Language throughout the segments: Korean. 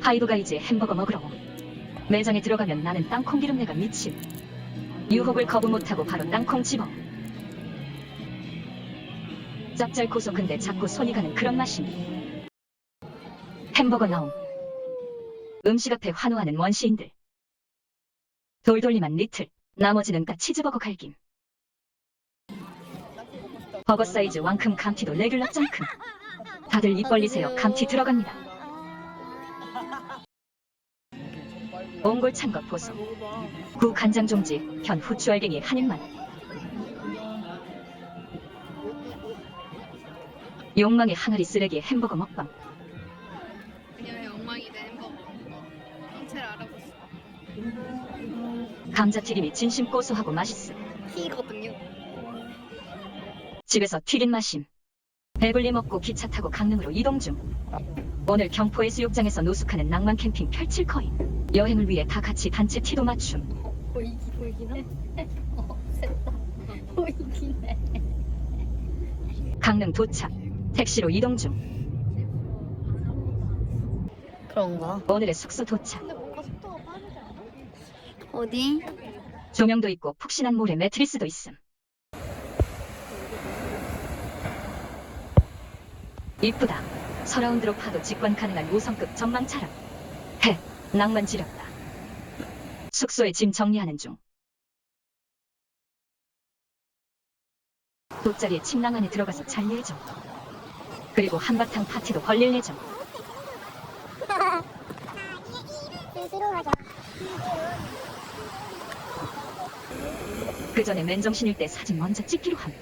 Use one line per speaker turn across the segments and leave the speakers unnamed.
하이브가 이제 햄버거 먹으러 옴. 매장에 들어가면 나는 땅콩 기름내가 미침. 유혹을 거부 못하고 바로 땅콩 집어. 짭짤 고소 근데 자꾸 손이 가는 그런 맛임. 햄버거 나옴. 음식 앞에 환호하는 원시인들. 돌돌림한 리틀. 나머지는 다 치즈버거 갈김. 버거 사이즈 왕큼 감튀도 레귤러 짱큼. 다들 입 벌리세요. 감튀 들어갑니다. 옹골 찬것 보소. 구 간장 종지, 현 후추 알갱이 한 입만. 욕망의 항아리 쓰레기 햄버거 먹방.
그녀의 엉망이 된 햄버거 정체를 알아보시오
감자튀김이 진심 고소하고 맛있음.
튀거든요
집에서 튀긴 맛임. 배불리 먹고 기차 타고 강릉으로 이동 중. 오늘 경포 해수욕장에서 노숙하는 낭만 캠핑 펼칠 거임. 여행을 위해 다 같이 단체 티도 맞춤.
보이기 보이긴 해 어, 셋다 보이긴 해
강릉 도착. 택시로 이동 중.
그런가?
오늘의 숙소 도착.
근데 뭔가 속도가 빠르지 않아? 어디?
조명도 있고 푹신한 모래 매트리스도 있음. 이쁘다. 서라운드로 파도 직관 가능한 5성급 전망 차량. 해, 낭만 지렸다. 숙소에 짐 정리하는 중. 돗자리에 침낭 안에 들어가서 잘 예정. 그리고 한바탕 파티도 벌릴 예정. 그 전에 맨정신일 때 사진 먼저 찍기로 함.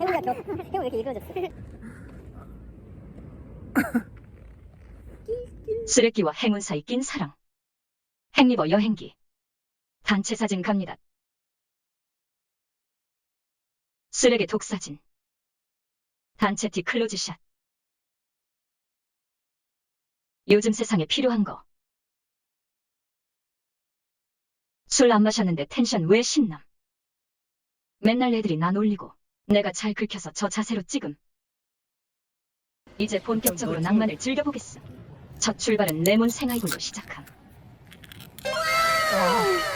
해우가 왜 이렇게 일그러졌어?
쓰레기와 행운 사이 낀 사랑. 행리버 여행기. 단체 사진 갑니다. 쓰레기 독사진. 단체 티 클로즈샷. 요즘 세상에 필요한 거. 술 안 마셨는데 텐션 왜 신남? 맨날 애들이 나 놀리고 내가 잘 긁혀서 저 자세로 찍음. 이제 본격적으로 낭만을 즐겨보겠음. 첫 출발은 레몬 생아이볼로 시작함.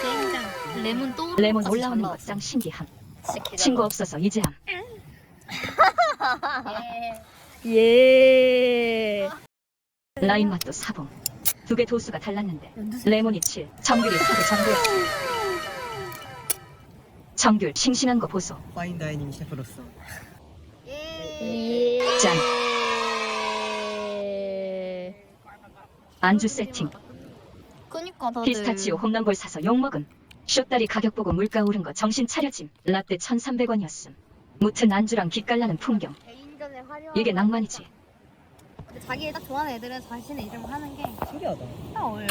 젠장 레몬 또
레몬 올라오는 것 짱 신기함. 친구 없어서 이제함.
예
라인 맛도 사봉. 두 개 도수가 달랐는데 레몬이 7, 청귤이 4도 정도였음. 청귤 싱싱한 거 보소.
파인 다이닝 셰프로서
예.
짠. 안주 세팅.
그니까 다들
피스타치오 홈런볼 사서 욕먹음. 쇼다리 가격 보고 물가 오른 거 정신 차려짐. 라떼 1,300원이었음. 무튼 안주랑 기깔나는 풍경.
개인전에 화려한
이게 낭만이지.
근데 자기 딱 좋아하는 애들은 자신의 이름을 하는 게딱
신기하다.
어울려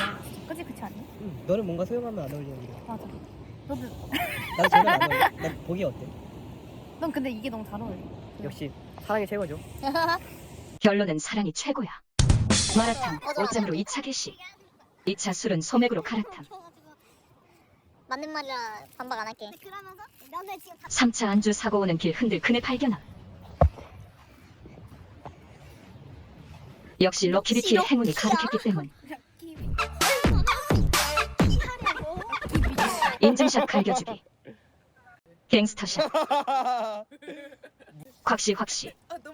그치 그치 않니?
응, 너는 뭔가 소용하면 안 어울리는데.
맞아 너도
나도 전혀 안 어울려. 난 보기 어때?
넌 근데 이게 너무 잘 어울려
역시 사랑이 최고죠.
결론은 사랑이 최고야. 마라탕, 옷장으로 2차 개시. 2차 술은 소맥으로 갈아탐.
맞는 말이라 반박 안 할게. 그러면서 너네 지금
3차 안주 사고 오는 길 흔들 그네 발견함. 역시 럭키비키의 행운이 가득했기 때문. 인증샷 갈겨주기. 갱스터샷. 확시 확시.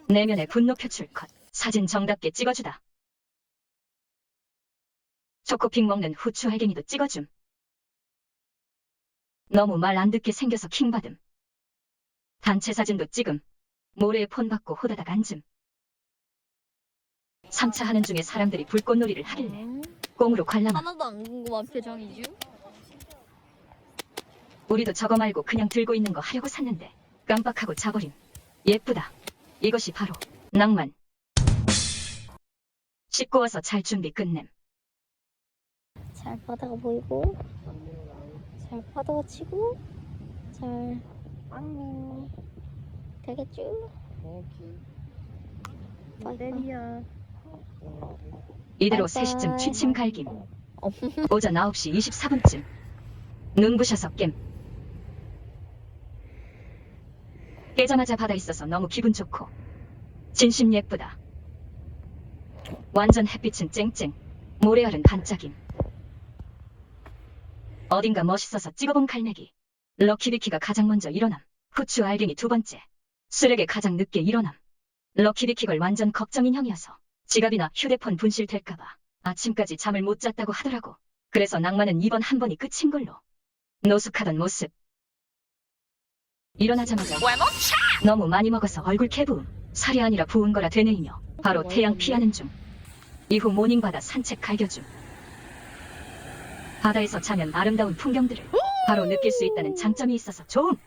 내면의 분노 표출 컷. 사진 정답게 찍어주다. 초코핑 먹는 후추 할갱이도 찍어줌. 너무 말 안 듣게 생겨서 킹받음. 단체 사진도 찍음. 모래에 폰 받고 호다닥 앉음. 3차 하는 중에 사람들이 불꽃놀이를 하길래 꽁으로 관람.
하나도 안 궁금한 표정이죠?
우리도 저거 말고 그냥 들고 있는 거 하려고 샀는데 깜빡하고 자버림. 예쁘다. 이것이 바로 낭만. 씻고 와서 잘 준비 끝냄.
잘 바다가 보이고 잘 파도가 치고 잘빵 되겠죠?
내리야.
이대로
바이바이.
3시쯤 취침 갈김. 오전 9시 24분쯤. 눈부셔서 깸. 깨자마자 바다 있어서 너무 기분 좋고. 진심 예쁘다. 완전 햇빛은 쨍쨍. 모래알은 반짝임. 어딘가 멋있어서 찍어본 갈매기. 럭키비키가 가장 먼저 일어남. 후추 알갱이 두 번째. 쓰레기 가장 늦게 일어남. 럭키비키 걸 완전 걱정인 형이어서. 지갑이나 휴대폰 분실될까봐 아침까지 잠을 못 잤다고 하더라고. 그래서 낭만은 이번 한 번이 끝인 걸로. 노숙하던 모습. 일어나자마자 너무 많이 먹어서 얼굴 개부음. 살이 아니라 부은 거라 되뇌이며 바로 태양 피하는 중. 이후 모닝바다 산책 갈겨줌. 바다에서 자면 아름다운 풍경들을 바로 느낄 수 있다는 장점이 있어서 좋음.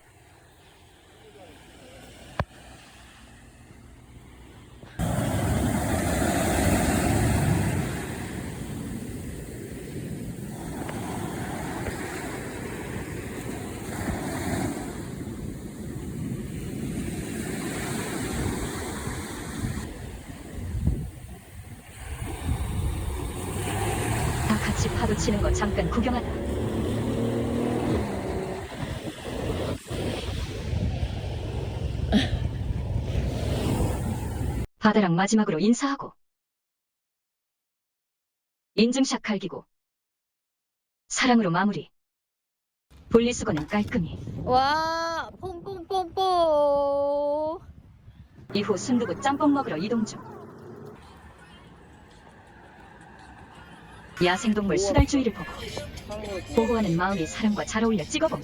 다 같이 파도 치는 거 잠깐 구경하다. 바다랑 마지막으로 인사하고 인증샷 갈기고 사랑으로 마무리. 분리수거는 깔끔히.
와, pompompompo.
이후 순두부 짬뽕 먹으러 이동 중. 야생동물 수달주의를 보고 보호하는 마음이 사랑과 잘 어울려 찍어봄.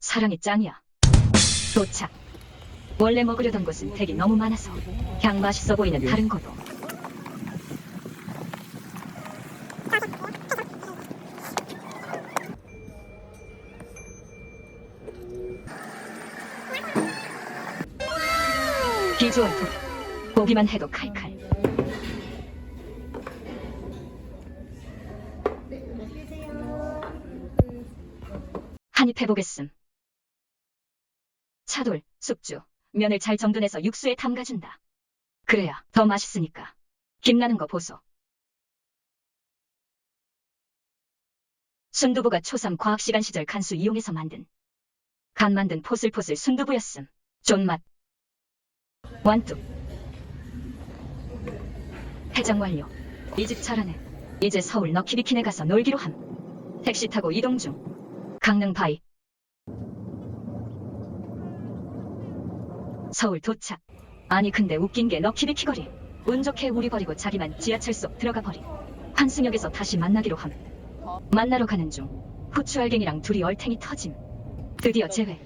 사랑이 짱이야. 도착. 원래 먹으려던 곳은 댁이 너무 많아서 그냥 맛있어 보이는 다른 곳도. 비주얼 도 보기만 해도 칼칼. 한입 해보겠음. 차돌, 숙주, 면을 잘 정돈해서 육수에 담가준다. 그래야 더 맛있으니까. 김나는 거 보소. 순두부가 초3 과학시간 시절 간수 이용해서 만든 간 만든 포슬포슬 순두부였음. 존맛. 완뚝. 해장 완료. 이 집 잘하네. 이제 서울 너키비킨에 가서 놀기로 함. 택시 타고 이동 중. 강릉 바이. 서울 도착. 아니 근데 웃긴 게 너키비 키 거리. 운 좋게 우리 버리고 자기만 지하철 속 들어가 버림. 환승역에서 다시 만나기로 함. 만나러 가는 중. 후추 알갱이랑 둘이 얼탱이 터짐. 드디어 재회.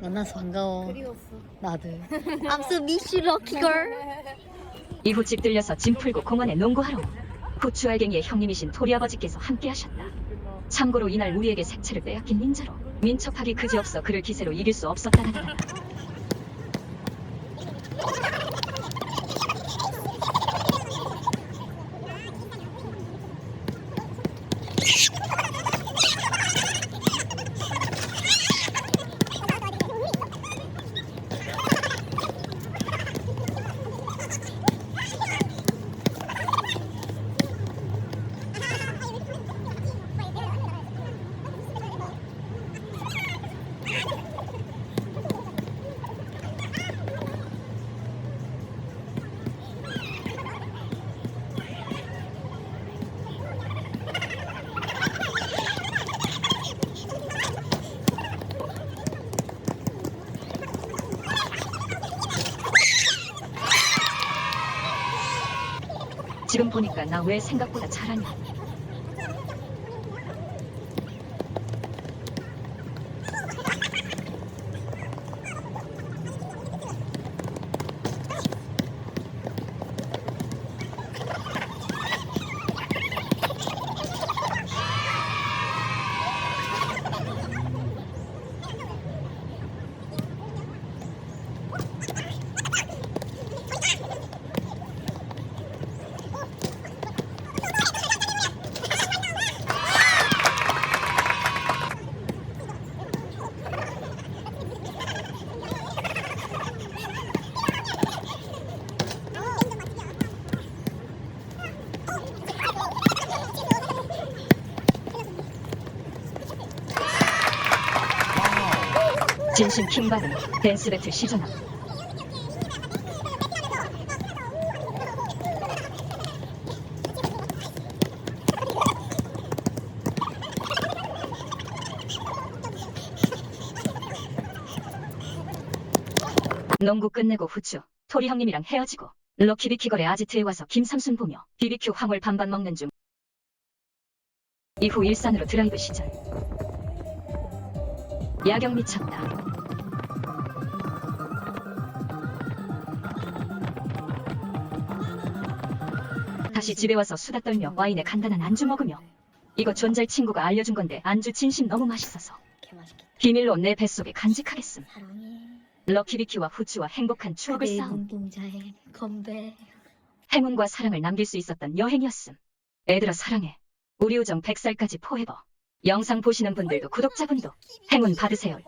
만나서 반가워.
그리웠어.
나도.
I'm so miss you, lucky girl.
이후 집 들려서 짐 풀고 공원에 농구하러 후추 알갱이의 형님이신 토리 아버지께서 함께 하셨다. 참고로 이날 우리에게 색채를 빼앗긴 닌자로 민첩하기 그지없어 그를 기세로 이길 수 없었다 보니까 나 왜 생각보다 잘하냐. 진심 킹받은 댄스 배틀 시전함. 농구 끝내고 후추, 토리 형님이랑 헤어지고 럭키비키걸의 아지트에 와서 김삼순 보며 BBQ 황홀 반반 먹는 중. 이후 일산으로 드라이브 시절. 야경 미쳤다. 다시 집에 와서 수다 떨며 와인에 간단한 안주 먹으며 이거 존잘 친구가 알려준 건데 안주 진심 너무 맛있어서
개 맛있겠다.
비밀로 내 뱃속에 간직하겠음.
사랑해.
럭키비키와 후추와 행복한 추억을
내
쌓음.
눈동자에 건배.
행운과 사랑을 남길 수 있었던 여행이었음. 애들아 사랑해. 우리 우정 100살까지 포해버. 영상 보시는 분들도 구독자분도 행운 받으세요.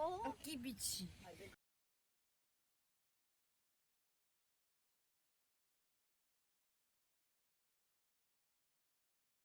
끼비치.